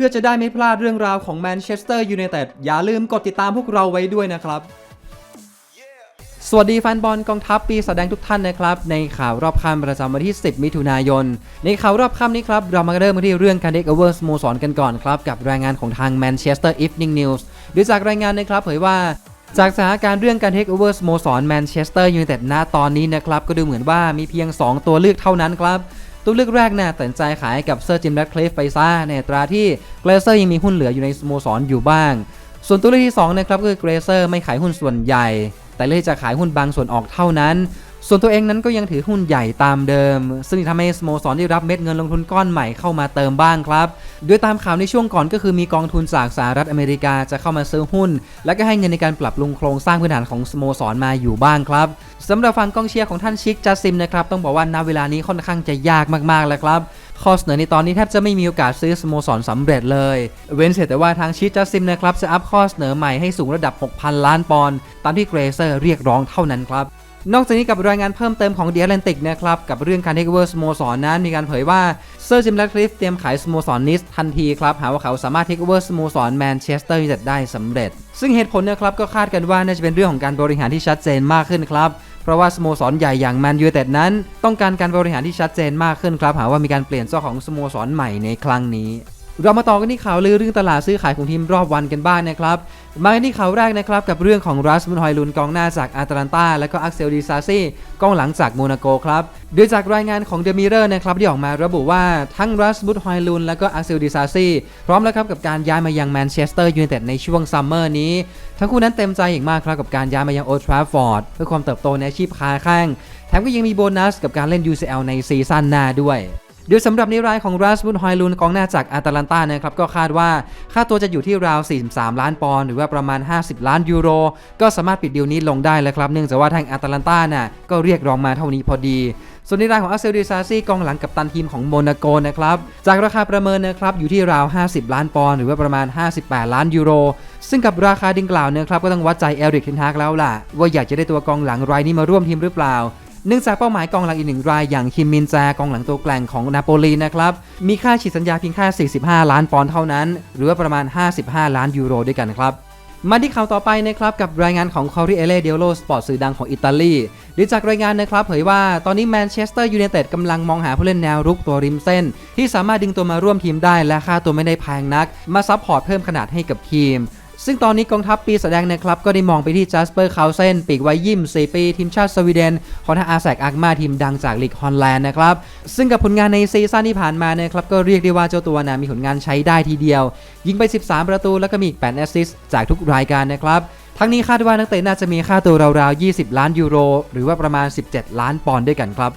พื่อจะได้ไม่พลาดเรื่องราวของแมนเชสเตอร์ยูไนเต็ดอย่าลืมกดติดตามพวกเราไว้ด้วยนะครับ สวัสดีแฟนบอลกองทัพปีแสดงทุกท่านนะครับ ในข่าวรอบค่ำประจำวันที่ 10 มิถุนายน ในข่าวรอบค่ำนี้ครับ เรามาเริ่มกันที่เรื่องการเด็กโอเวอร์สโมสรกันก่อนครับ กับรายงานของทาง Manchester Evening News โดยจากรายงานนะครับเผยว่าจากสถานการณ์เรื่องการเทคโอเวอร์สโมสรแมนเชสเตอร์ยูไนเต็ดณตอนนี้นะครับ ก็ดูเหมือนว่ามีเพียง 2 ตัวเลือกเท่านั้นครับ ตัวเลือกแรกน่ะตัดใจขายกับเซอร์จิมแรดคลิฟไปซะในตราที่เกรเซอร์ยังมีหุ้นเหลืออยู่ในสโมสรอยู่บ้าง ส่วนตัวเลือกที่2นะครับคือเกรเซอร์ไม่ขายหุ้นส่วนใหญ่ แต่เลือกจะขายหุ้นบางส่วนออกเท่านั้น ส่วนตัวเองนั้นก็ยังถือหุ้นใหญ่ตามเดิม ซึ่งทำให้สโมสรได้รับเม็ดเงินลงทุนก้อนใหม่เข้ามาเติมบ้างครับ โดยตามข่าวในช่วงก่อนก็คือมีกองทุนจากสหรัฐอเมริกาจะเข้ามาซื้อหุ้น และก็ให้เงินในการปรับปรุงโครงสร้างพื้นฐานของสโมสรมาอยู่บ้างครับสำหรับฝั่งกองเชียร์ของท่านชิคจัสซิมนะครับต้องบอกว่าณเวลานี้ค่อนข้างจะยากมากๆแล้วครับข้อเสนอในตอนนี้แทบจะไม่มีโอกาสซื้อสโมสรสำเร็จเลย เว้นเสียแต่ว่าทางชิคจัสซิมนะครับจะอัพข้อเสนอใหม่ให้สูงระดับ 6,000 ล้านปอนด์ตามที่เกรเซอร์เรียกร้องเท่านั้นครับ นอกจากนี้กับรายงานเพิ่มเติมของ The Atlantic นะครับกับเรื่องการเทคโอเวอร์สโมสรนั้นมีการเผยว่าเซอร์จิมแลคลิฟเตรียมขายสโมสรนิสทันทีครับหาว่าเขาสามารถเทคโอเวอร์สโมสรแมนเชสเตอร์ยูไนเต็ดได้สำเร็จ ซึ่งเหตุผลนะครับก็คาดกันว่าน่าจะเป็นเรื่องของการบริหารที่ชัดเจนมากขึ้นครับเพราะว่าสโมสรใหญ่อย่างแมนยูไนเต็ดนั้น ต้องการการบริหารที่ชัดเจนมากขึ้นครับหาว่ามีการเปลี่ยนเจ้าของสโมสรใหม่ในครั้งนี้ เรามาต่อกันที่ข่าวลือเรื่องตลาดซื้อขายของทีมรอบวันกันบ้างนะครับ มาที่ข่าวแรกนะครับกับเรื่องของรัสมุนฮอยลุนกองหน้าจากอาตแลนตาและก็อักเซลดิซาซี่กองหลังจากโมนาโกครับโดยจากรายงานของเดมิเรอร์นะครับที่ออกมาระบุว่าทั้งรัสมุนฮอยลุนและก็อักเซลดิซาซี่พร้อมแล้วครับกับการย้ายมายังแมนเชสเตอร์ยูไนเต็ดในช่วงซัมเมอร์นี้ ทั้งคู่นั้นเต็มใจอย่างมากครับกับการย้ายมายังโอทราฟอร์ดเพื่อความเติบโตในอาชีพค้าแข้งแถมก็ยังมีโบนัสกับการเล่น UCL ในซีซั่นหน้าด้วย โดยสำหรับในรายของรัสมุนฮอยลุนกองหน้าจากอาตแลนตานะครับก็คาดว่าค่าตัวจะอยู่ที่ราว 43 ล้านปอนด์หรือว่าประมาณ 50 ล้านยูโร ก็สามารถปิดดีลนี้ลงได้แล้วครับเนื่องจากว่าทางอาตแลนตาน่ะก็เรียกร้องมาเท่านี้พอดีส่วนในรายของอาเซลดิซาซี่กองหลังกับตันทีมของโมนาโกนะครับ จากราคาประเมินนะครับอยู่ที่ราว 50 ล้านปอนด์หรือว่าประมาณ 58 ล้านยูโร ซึ่งกับราคาดังกล่าวนะครับก็ต้องวัดใจเอริกเทนฮากแล้วล่ะ ว่าอยากจะได้ตัวกองหลังรายนี้มาร่วมทีมหรือเปล่า เนื่องจากเป้าหมายกองหลังอีกหนึ่งรายอย่างคิมมินจากองหลังตัวแกร่งของนาโปลีนะครับ มีค่าฉีดสัญญาเพียงแค่ 45 ล้านปอนด์เท่านั้น หรือว่าประมาณ 55 ล้านยูโรด้วยกันครับมาที่ข่าวต่อไปนะครับกับรายงานของคอริเอเลเดโลสปอร์ตสื่อดังของอิตาลีโดยจากรายงานนะครับเผยว่าตอนนี้แมนเชสเตอร์ยูไนเต็ดกำลังมองหาผู้เล่นแนวรุกตัวริมเส้น ที่สามารถดึงตัวมาร่วมทีมได้และค่าตัวไม่ได้แพงนัก มาซัพพอร์ตเพิ่มขนาดให้กับทีม ซึ่งตอนนี้กองทัพปีแสดงนะครับก็ได้มองไปที่จัสเปอร์คาวเซนปีกไว้ยิม4ปี ทีมชาติสวีเดนของทางอาแซกอาร์มาทีมดังจากลีกฮอลแลนด์นะครับ ซึ่งกับผลงานในซีซั่นที่ผ่านมานะครับก็เรียกได้ว่าเจ้าตัวนะมีผลงานใช้ได้ทีเดียว ยิงไป 13 ประตูแล้วก็มีอีก8แอสซิสต์จากทุกรายการนะครับทั้งนี้คาดว่านักเตะน่าจะมีค่าตัวราวๆ 20 ล้านยูโร หรือว่าประมาณ 17 ล้านปอนด์ด้วยกันครับ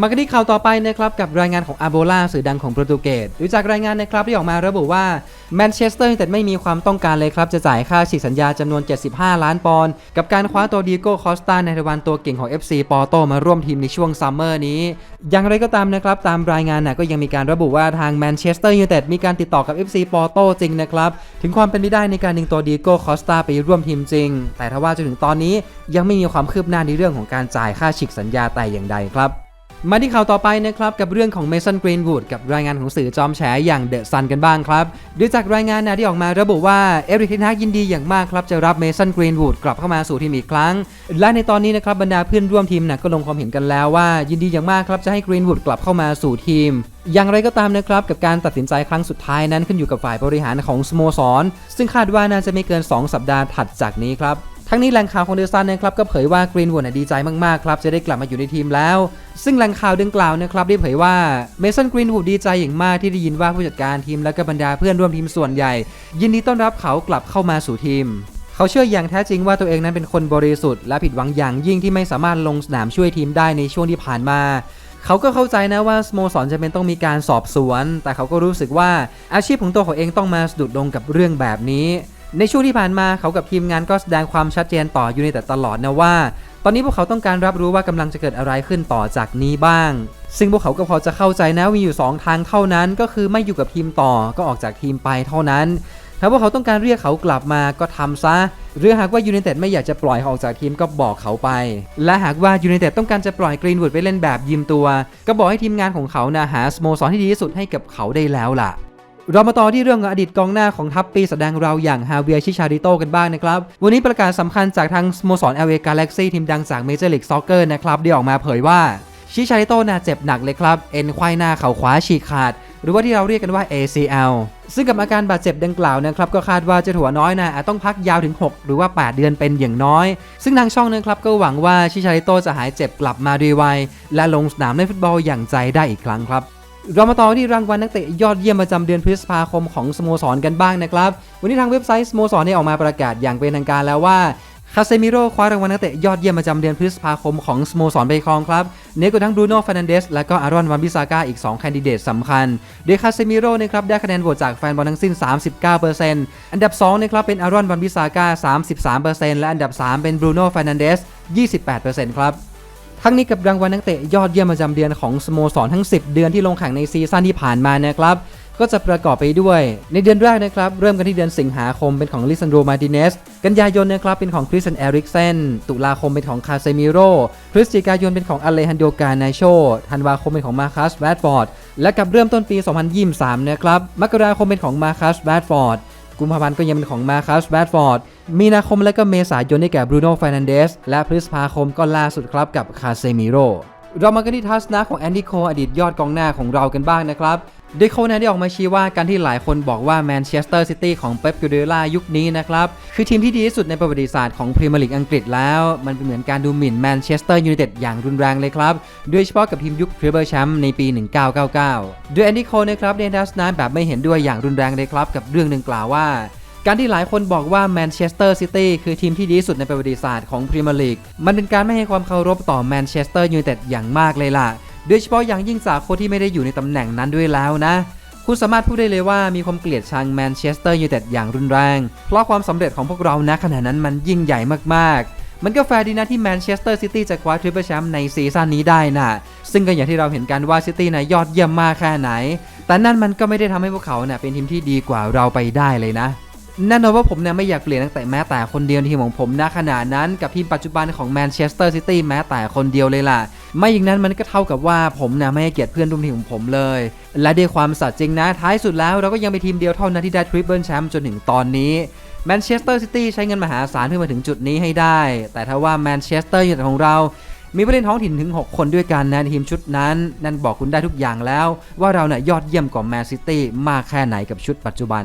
มากันที่ข่าวต่อไปนะครับกับรายงานของอาโบลาสื่อดังของโปรตุเกสโดยจากรายงานนะครับที่ออกมาระบุว่าแมนเชสเตอร์ยูไนเต็ดไม่มีความต้องการเลยครับ จะจ่ายค่าฉีกสัญญาจำนวน 75 ล้านปอนด์กับการคว้าตัวดีโก้คอสตาในรวันตัวเก่งของ FC ปอร์โตมาร่วมทีมในช่วงซัมเมอร์นี้ อย่างไรก็ตามนะครับ ตามรายงานนะก็ยังมีการระบุว่าทางแมนเชสเตอร์ยูไนเต็ดมีการติดต่อกับ FC ปอร์โตจริงนะครับถึงความเป็นไปได้ในการดึงตัวดีโก้คอสตาไปร่วมทีมจริง แต่ทว่าจนถึงตอนนี้ยังไม่มีความคืบหน้าในเรื่องของการจ่ายค่าฉีกสัญญาแต่อย่างใดครับ มาที่ข่าวต่อไปนะครับกับเรื่องของเมสันกรีนวูดกับรายงานของสื่อจอมแฉอย่างเดอะซันกันบ้างครับโดยจากรายงานนะที่ออกมาระบุว่าเอริกเทนฮากยินดีอย่างมากครับจะรับเมสันกรีนวูดกลับเข้ามาสู่ทีมอีกครั้ง และในตอนนี้นะครับบรรดาเพื่อนร่วมทีมนะก็ลงความเห็นกันแล้วว่ายินดีอย่างมากครับจะให้กรีนวูดกลับเข้ามาสู่ทีมอย่างไรก็ตามนะครับกับการตัดสินใจครั้งสุดท้ายนั้นขึ้นอยู่กับฝ่ายบริหารของสโมสร ซึ่งคาดว่าน่าจะไม่เกิน 2 สัปดาห์ถัดจากนี้ครับ ทั้งนี้แหล่งข่าวของเดอะซันนะครับก็เผยว่ากรีนวูดดีใจมากๆครับจะได้กลับมาอยู่ในทีมแล้ว ซึ่งแหล่งข่าวดังกล่าวนะครับได้เผยว่าเมสันกรีนวูดดีใจอย่างมากที่ได้ยินว่าผู้จัดการทีมและก็บรรดาเพื่อนร่วมทีมส่วนใหญ่ ยินดีต้อนรับเขากลับเข้ามาสู่ทีมเขาเชื่ออย่างแท้จริงว่าตัวเองนั้นเป็นคนบริสุทธิ์และผิดหวังอย่างยิ่งที่ไม่สามารถลงสนามช่วยทีมได้ในช่วงที่ผ่านมา เขาก็เข้าใจนะว่าสโมสรจะเป็นต้องมีการสอบสวน แต่เขาก็รู้สึกว่าอาชีพของตัวเขาเองต้องมาสะดุดลงกับเรื่องแบบนี้ ในช่วงที่ผ่านมาเขากับทีมงานก็แสดงความชัดเจนต่ออยู่ในแต่ตลอดนะว่า ตอนนี้พวกเขาต้องการรับรู้ว่ากำลังจะเกิดอะไรขึ้นต่อจากนี้บ้าง ซึ่งพวกเขาก็พอจะเข้าใจนะมีอยู่ 2 ทางเท่านั้น ก็คือไม่อยู่กับทีมต่อก็ออกจากทีมไปเท่านั้นถ้าพวกเขาต้องการเรียกเขากลับมาก็ทำซะ หรือหากว่ายูไนเต็ดไม่อยากจะปล่อยออกจากทีมก็บอกเขาไป และหากว่ายูไนเต็ดต้องการจะปล่อยกรีนวูดไปเล่นแบบยืมตัว ก็บอกให้ทีมงานของเขานะหาสโมสรที่ดีที่สุดให้กับเขาได้แล้วล่ะ เรามาต่อที่เรื่องอดีตกองหน้าของทัพปีแสดงเราอย่างฮาเวียชิชาริโตกันบ้างนะครับ วันนี้ประกาศสำคัญจากทางสโมสร LA Galaxy ทีมดังจากเมเจอร์ลีกซ็อกเกอร์นะครับได้ออกมาเผยว่าชิชาริโตน่าเจ็บหนักเลยครับ เอ็นควายหน้าเข่าขวาฉีกขาด หรือว่าที่เราเรียกกันว่า ACL ซึ่งกับอาการบาดเจ็บดังกล่าวนะครับ ก็คาดว่าเจะถัวน้อยนะอาจต้องพักยาวถึง 6 หรือว่า 8 เดือนเป็นอย่างน้อย ซึ่งทางช่องนะครับก็หวังว่าชิชาริโตจะหายเจ็บกลับมาดยไวและลงสนามเล่นฟุตบอลอย่างใจได้อีกครั้งครับ เรามาต่อที่รางวัลนักเตะยอดเยี่ยมประจำเดือนพฤษภาคมของสโมสรกันบ้างนะครับ วันนี้ทางเว็บไซต์สโมสรได้ออกมาประกาศอย่างเป็นทางการแล้วว่าคาเซมิโร่คว้ารางวัลนักเตะยอดเยี่ยมประจำเดือนพฤษภาคมของสโมสรไปครองครับเนือกทั้งบรูโน่ฟ r นันเดสและก็อารอนวันบิซาก้าอีก2แคนดิเดตสำคัญ โดยคาเซมิโร่นะครับได้คะแนนโหวตจากแฟนบอลทั้งสิ้น 39%อันดับ2นะครับเป็นอารอนวันบิซาก้า33%และอันดับ 3 เป็นบรูโน่ฟ r นันเดส28%ครับ ทั้งนี้กับรางวัลนักเตะยอดเยี่ยมประจำเดือนของสโมสรทั้ง 10 เดือนที่ลงแข่งในซีซั่นที่ผ่านมานะครับก็จะประกอบไปด้วย ในเดือนแรกนะครับ เริ่มกันที่เดือนสิงหาคมเป็นของลิซันโดมาติเนส กันยายนนะครับเป็นของคริสเซนเอริกเซนตุลาคมเป็นของคาเซมิโรพฤศจิกายนเป็นของอเลฮันโดกาไนโชธันวาคมเป็นของมาคัสแรดฟอร์ด และกับเริ่มต้นปี 2023 นะครับ มกราคมเป็นของมาคัสแรดฟอร์ด กุมภาพันธ์ก็ยังเป็นของมาคัสแรดฟอร์ด มีนาคมและก็เมษายนได้แก่บรูโน่ฟ r นันเดสและพฤษภาคมก็ล่าสุดครับกับคาเซมิโร่เรามากันที่ทัศนะของแอนดี้โคอดีตยอดกองหน้าของเรากันบ้างนะครับโดยโคนั้นได้ออกมาชี้ว่าการที่หลายคนบอกว่าแมนเชสเตอร์ซิตี้ของเป๊ปกูเดล่ายุคนี้นะครับ คือทีมที่ดีที่สุดในประวัติศาสตร์ของพรีเมียร์ลีกอังกฤษแล้ว มันเป็นเหมือนการดูหมิ่นแมนเชสเตอร์ยูไนเต็ดอย่างรุนแรงเลยครับ โดยเฉพาะกับทีมยุคทริปเปิลแชมป์ในปี 1999 โดยแอนดี้โคนะครับได้ทัศนะแบบไม่เห็นด้วยอย่างรุนแรงเลยครับกับเรื่องหนึ่งกล่าวว่า การที่หลายคนบอกว่าแมนเชสเตอร์ซิตี้คือทีมที่ดีสุดในประวัติศาสตร์ของพรีเมียร์ลีก มันเป็นการไม่ให้ความเคารพต่อแมนเชสเตอร์ยูไนเต็ดอย่างมากเลยล่ะ โดยเฉพาะอย่างยิ่งจากคนที่ไม่ได้อยู่ในตำแหน่งนั้นด้วยแล้วนะ คุณสามารถพูดได้เลยว่ามีความเกลียดชังแมนเชสเตอร์ยูไนเต็ดอย่างรุนแรง เพราะความสำเร็จของพวกเราณขณะนั้นมันยิ่งใหญ่มากๆ มันก็แฟร์ดีนะที่แมนเชสเตอร์ซิตี้จะคว้าทริปเปิลแชมป์ในซีซั่นนี้ได้นะซึ่งก็อย่างที่เราเห็นกันว่าซิตี้นะยอดเยี่ยมมากแค่ไหน แต่นั่นมันก็ไม่ได้ทำให้พวกเขาเนะ่ยเป็นทีมที่ดีกว่าเราไปได้เลยนะ แน่นอนว่าผมเนี่ยไม่อยากเปลี่ยนตั้งแต่แม้แต่คนเดียวในทีมของผมณขณะนั้นกับทีมปัจจุบันของแมนเชสเตอร์ซิตี้แม้แต่คนเดียวเลยล่ะ ไม่อย่างนั้นมันก็เท่ากับว่าผมเนี่ยไม่ให้เกียรติเพื่อนร่วมทีมของผมเลย และด้วยความสัตย์จริงนะท้ายสุดแล้วเราก็ยังเป็นทีมเดียวเท่านั้นที่ได้ทริปเปิลแชมป์จนถึงตอนนี้แมนเชสเตอร์ซิตี้ใช้เงินมหาศาลเพื่อมาถึงจุดนี้ให้ได้ แต่ถ้าว่าแมนเชสเตอร์ยูไนเต็ดของเรามีผู้เล่นท้องถิ่นถึง 6 คนด้วยกันในทีมชุดนั้น นั่นบอกคุณได้ทุกอย่างแล้ว ว่าเราเนี่ยยอดเยี่ยมกว่าแมนซิตี้มากแค่ไหนกับชุดปัจจุบัน